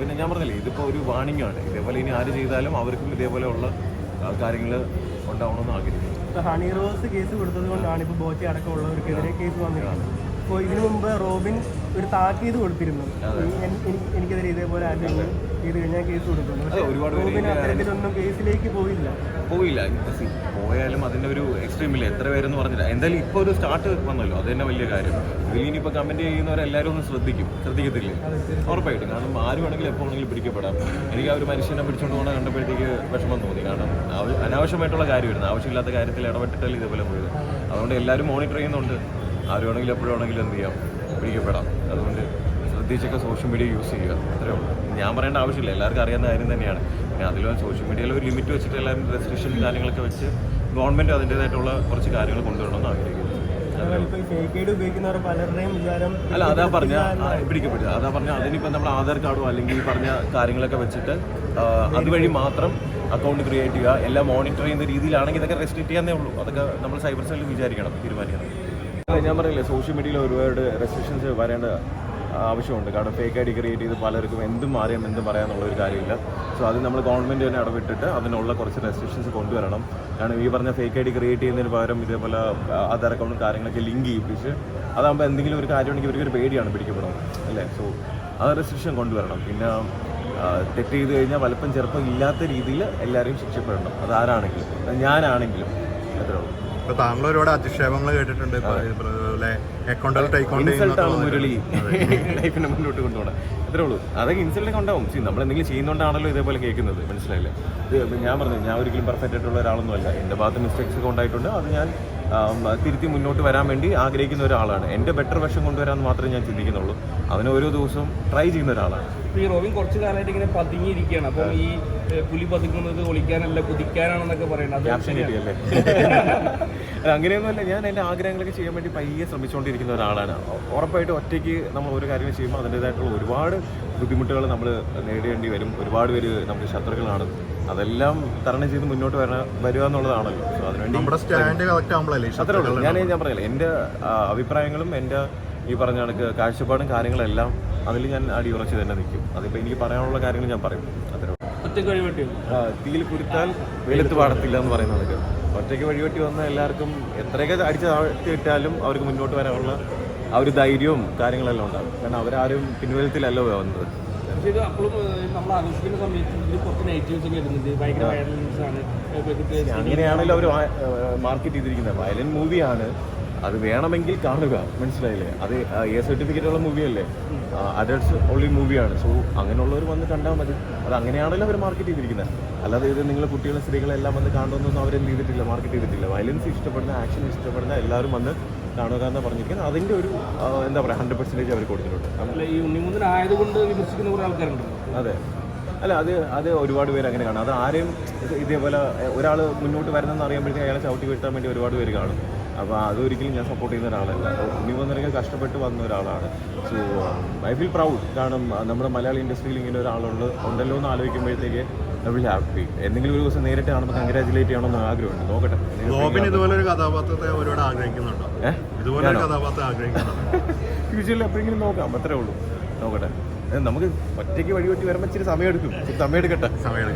പിന്നെ ഞാൻ പറഞ്ഞില്ലേ ഇതിപ്പോൾ ഒരു വാണിംഗ് ആണ്. ഇതേപോലെ ഇനി ആര് ചെയ്താലും അവർക്കും ഇതേപോലെയുള്ള കാര്യങ്ങൾ ഉണ്ടാവണമെന്ന് ആഗ്രഹിക്കുന്നു. ഹണി റോസ് കേസ് കൊടുത്തത് കൊണ്ടാണ് ഇപ്പോൾ ബോച്ചി അടക്കമുള്ളവർക്കെതിരെ കേസ് വന്നിരിക്കുന്നത്. അപ്പോൾ ഇതിനു മുമ്പ് റോബിൻ ഒരു താക്കീത് കൊടുത്തിരുന്നു. എനിക്കെതിരെ ഇതേപോലെ ആരെങ്കിലും ചെയ്ത് കഴിഞ്ഞാൽ കേസ് കൊടുക്കുന്നു. റോബിൻ അത്തരത്തിലൊന്നും കേസിലേക്ക് പോയില്ല. പോയില്ല. പോയാലും അതിന്റെ ഒരു ഇല്ല എത്ര പേരെന്ന് പറഞ്ഞില്ല. എന്തായാലും ഇപ്പൊ ഒരു സ്റ്റാർട്ട് വന്നല്ലോ. അത് തന്നെ വലിയ കാര്യം. ഇതിൽ ഇനിയിപ്പോൾ കമന്റ് ചെയ്യുന്നവരെല്ലാവരും ഒന്ന് ശ്രദ്ധിക്കും. ശ്രദ്ധിക്കത്തില്ലേ? ഉറപ്പായിട്ടും. കാരണം ആര് വേണമെങ്കിലും എപ്പോൾ വേണമെങ്കിലും പിടിക്കപ്പെടാം. എനിക്ക് ആ ഒരു മനുഷ്യനെ പിടിച്ചോണ്ട് പോകണ കണ്ടപ്പോഴത്തേക്ക് വിഷമം തോന്നി. കാരണം അനാവശ്യമായിട്ടുള്ള കാര്യമായിരുന്നു. ആവശ്യമില്ലാത്ത കാര്യത്തിൽ ഇടപെട്ടിട്ടല്ല ഇതേപോലെ പോയത്. അതുകൊണ്ട് എല്ലാവരും മോണിറ്റർ ചെയ്യുന്നുണ്ട്. ആര് വേണമെങ്കിലും എപ്പോഴും വേണമെങ്കിലും എന്ത് ചെയ്യാം. പിടിക്കപ്പെടാം. അതുകൊണ്ട് ശ്രദ്ധിച്ചൊക്കെ സോഷ്യൽ മീഡിയ യൂസ് ചെയ്യുക. അത്രേ ഉള്ളൂ. ഞാൻ പറയേണ്ട ആവശ്യമില്ല. എല്ലാവർക്കും അറിയാവുന്ന കാര്യം തന്നെയാണ്. അതിലും സോഷ്യൽ മീഡിയയിൽ ഒരു ലിമിറ്റ് വെച്ചിട്ട് എല്ലാവരും റെസ്ട്രിക്ഷൻ കാര്യങ്ങളൊക്കെ വെച്ച് ഗവൺമെന്റ് അതിന്റേതായിട്ടുള്ള കുറച്ച് കാര്യങ്ങൾ കൊണ്ടുവരണമെന്ന് ആഗ്രഹിക്കുന്നു. അല്ല അതാ പറഞ്ഞ പിടിക്കപ്പെടുക അതാ പറഞ്ഞ അതിനിപ്പോൾ നമ്മൾ ആധാർ കാർഡോ അല്ലെങ്കിൽ ഈ പറഞ്ഞ കാര്യങ്ങളൊക്കെ വെച്ചിട്ട് അതുവഴി മാത്രം അക്കൗണ്ട് ക്രിയേറ്റ് ചെയ്യുക. എല്ലാം മോണിറ്റർ ചെയ്യുന്ന രീതിയിലാണെങ്കിൽ ഇതൊക്കെ റെസ്ട്രിക്ട് ചെയ്യാന്നേ ഉള്ളൂ. അതൊക്കെ നമ്മൾ സൈബർ സെല്ലിൽ വിചാരിക്കണം തീരുമാനിക്കണം. ഞാൻ പറയില്ലേ സോഷ്യൽ മീഡിയയിൽ ഒരുപാട് റെസ്ട്രിക്ഷൻസ് വരേണ്ട ആവശ്യമുണ്ട്. കാരണം ഫേക്ക് ഐ ഡി ക്രിയേറ്റ് ചെയ്ത് പലർക്കും എന്തും അറിയാം എന്തും പറയാം ഒരു കാര്യമില്ല. സോ അത് നമ്മൾ ഗവൺമെന്റ് തന്നെ ഇടപെട്ടിട്ട് അതിനുള്ള കുറച്ച് റെസ്ട്രിക്ഷൻസ് കൊണ്ടുവരണം. കാരണം ഈ പറഞ്ഞ ഫേക്ക് ഐ ഡി ക്രിയേറ്റ് ചെയ്യുന്നതിന് പകരം ഇതേപോലെ ആധാർ അക്കൗണ്ടും കാര്യങ്ങളൊക്കെ ലിങ്ക് ചെയ്യിപ്പിച്ച് അതാകുമ്പോൾ എന്തെങ്കിലും ഒരു കാര്യമുണ്ടെങ്കിൽ ഇവർക്ക് ഒരു പേടിയാണ് പിടിക്കപ്പെടുന്നത്. അല്ലേ? സോ ആ റെസ്ട്രിക്ഷൻ കൊണ്ടുവരണം. പിന്നെ തെറ്റ് ചെയ്ത് കഴിഞ്ഞാൽ വലപ്പം ചെറുപ്പം ഇല്ലാത്ത രീതിയിൽ എല്ലാവരെയും ശിക്ഷപ്പെടണം. അത് ആരാണെങ്കിലും അത് ഞാനാണെങ്കിലും. അത്രേ ഉള്ളൂ. താങ്കൾ ഒരുപാട് അധിക്ഷേപങ്ങൾ കേട്ടിട്ടുണ്ട്. ഇപ്പൊ ഇതുപോലെ ടൈക്കോണ്ട് ലൈഫിനെ മുന്നോട്ട് കൊണ്ടുപോകണം. അത്രേ ഉള്ളൂ. അതൊക്കെ ഇൻസൾട്ടൊക്കെ ഉണ്ടാവും. See, നമ്മൾ എന്തെങ്കിലും ചെയ്യുന്നതുകൊണ്ടാണല്ലോ ഇതേപോലെ കേൾക്കുന്നത്. മനസ്സിലായില്ലേ? ഞാൻ പറഞ്ഞു ഞാൻ ഒരിക്കലും പെർഫെക്റ്റ് ആയിട്ടുള്ള ഒരാളൊന്നും അല്ല എന്റെ ഭാഗത്ത് മിസ്റ്റേക്സ് ഒക്കെ ഉണ്ടായിട്ടുണ്ട്. അത് ഞാൻ തിരുത്തി മുന്നോട്ട് വരാൻ വേണ്ടി ആഗ്രഹിക്കുന്ന ഒരാളാണ്. എന്റെ ബെറ്റർ വശം കൊണ്ടുവരാൻ മാത്രമേ ഞാൻ ചിന്തിക്കുന്നുള്ളൂ. അവന് ഓരോ ദിവസവും ട്രൈ ചെയ്യുന്ന ഒരാളാണ്. ഈ റോവിൻ കുറച്ച് കാലമായിട്ട് ഇങ്ങനെ പതുങ്ങിയിരിക്കുകയാണ്. അപ്പം ഈ പുലി പതുങ്ങുന്നത് ഒളിക്കാനല്ല കുതിക്കാനാണെന്നൊക്കെ പറയുന്നത്. അത് ക്യാപ്ഷൻ കിട്ടിയല്ലേ? അങ്ങനെയൊന്നുമല്ല. ഞാൻ എന്റെ ആഗ്രഹങ്ങളൊക്കെ ചെയ്യാൻ വേണ്ടി പയ്യെ ശ്രമിച്ചുകൊണ്ടിരിക്കുന്ന ഒരാളാണ്. ഉറപ്പായിട്ട് ഒറ്റയ്ക്ക് നമ്മൾ ഒരു കാര്യം ചെയ്യുമ്പോൾ അതിന്റെതായിട്ടുള്ള ഒരുപാട് ബുദ്ധിമുട്ടുകൾ നമ്മൾ നേടേണ്ടി വരും. ഒരുപാട് പേര് നമുക്ക് ശത്രുക്കളാണ്. അതെല്ലാം തരണം ചെയ്ത് മുന്നോട്ട് വരണ വരിക എന്നുള്ളതാണല്ലോ. സോ അതിനുവേണ്ടി നമ്മുടെ സ്റ്റാൻഡ് കളക്ട് ആകുമ്പോഴല്ലേ അത്രേ ഉള്ളൂ. ഞാൻ ഞാൻ പറയില്ല എന്റെ അഭിപ്രായങ്ങളും എന്റെ ഈ പറഞ്ഞ കണക്ക് കാഴ്ചപ്പാടും കാര്യങ്ങളെല്ലാം അതിൽ ഞാൻ അടിയുറച്ച് തന്നെ നിൽക്കും. അതിപ്പോൾ എനിക്ക് പറയാനുള്ള കാര്യങ്ങൾ ഞാൻ പറയും. അത്രേ തീയിൽ കുരുത്താൽ വെളുത്ത് പാടത്തില്ല എന്ന് പറയുന്നതൊക്കെ ഒറ്റയ്ക്ക് വഴിവെട്ടി വന്ന എല്ലാവർക്കും എത്രയൊക്കെ അടിച്ച് താഴ്ത്തി ഇട്ടാലും അവർക്ക് മുന്നോട്ട് വരാനുള്ള ആ ഒരു ധൈര്യവും കാര്യങ്ങളെല്ലാം ഉണ്ടാകും. കാരണം അവരാരും പിൻവലത്തിലല്ലോ വന്നത്. പക്ഷേ ഇത് അപ്പോഴും നമ്മൾ ആഘോഷിക്കുന്ന സമയത്ത് ഇതിൽ കുറച്ച് നെഗറ്റീവ്സ് ഒക്കെ വരുന്നുണ്ട്. ഭയങ്കര ആണ്. അങ്ങനെയാണല്ലോ അവർ മാർക്കറ്റ് ചെയ്തിരിക്കുന്നത്. വയലന്റ് മൂവിയാണ് അത് വേണമെങ്കിൽ കാണുക. മനസ്സിലായില്ലേ? അത് എ സർട്ടിഫിക്കറ്റ് ഉള്ള മൂവിയല്ലേ അഡൾട്ട്സ് ഓൺലി മൂവിയാണ് സോ അങ്ങനെയുള്ളവർ വന്ന് കണ്ടാൽ മതി. അത് അങ്ങനെയാണല്ലോ അവർ മാർക്കറ്റ് ചെയ്തിരിക്കുന്നത് അല്ലാതെ ഇത് നിങ്ങൾ കുട്ടികളും സ്ത്രീകളെല്ലാം വന്ന് കാണണമെന്നൊന്നും അവരെന്ത് ചെയ്തിട്ടില്ല? മാർക്കറ്റ് ചെയ്തിട്ടില്ല. വയലൻസ് ഇഷ്ടപ്പെടുന്ന ആക്ഷൻ ഇഷ്ടപ്പെടുന്ന എല്ലാവരും വന്ന് കാണുക എന്ന് പറഞ്ഞിരിക്കുന്നത് അതിന്റെ ഒരു എന്താ പറയുക ഹൺഡ്രഡ് പെർസെന്റേജ് അവർ കൊടുത്തിട്ടുണ്ട്. ഈ വിമർശിക്കുന്ന കുറേ അതെ. അല്ല അത് അത് ഒരുപാട് പേര് അങ്ങനെ കാണും. അത് ആരെയും ഇതേപോലെ ഒരാൾ മുന്നോട്ട് വരുന്നെന്ന് അറിയുമ്പോഴത്തേക്ക് അയാളെ ചവിട്ടി വീഴ്ത്താൻ വേണ്ടി ഒരുപാട് പേര് കാണും. അപ്പോൾ അതൊരിക്കലും ഞാൻ സപ്പോർട്ട് ചെയ്യുന്ന ഒരാളല്ല. ഉണ്ണി വന്നിറങ്ങി കഷ്ടപ്പെട്ട് വന്ന ഒരാളാണ്. സോ ഐ ഫീൽ പ്രൗഡ് കാരണം നമ്മുടെ മലയാളി ഇൻഡസ്ട്രിയിൽ ഇങ്ങനെ ഒരാളുണ്ട് ഉണ്ടല്ലോ എന്ന് ആലോചിക്കുമ്പോഴത്തേക്ക് നമ്മൾ ഹാപ്പി എന്തെങ്കിലും ഒരു ദിവസം നേരിട്ട് കാണുമ്പോൾ കൺഗ്രാജുലേറ്റ് ചെയ്യണമെന്ന് ആഗ്രഹമുണ്ട്. നോക്കട്ടെ. റോബിൻ ഇതുപോലെ ഒരു കഥാപാത്രത്തെ ഒരുപാട് ആഗ്രഹിക്കുന്നുണ്ടോ? ഇതുപോലെ ഒരു കഥാപാത്രം ആഗ്രഹിക്കുന്നുണ്ടോ? ഫ്യൂച്ചറിൽ എപ്പോഴെങ്കിലും നോക്കാം. അത്രേ ഉള്ളൂ. നോക്കട്ടെ. നമുക്ക് ഒറ്റയ്ക്ക് വഴിവെട്ടി വരുമ്പോൾ ഇച്ചിരി സമയം എടുക്കും. സമയം എടുക്കട്ടെ. സമയം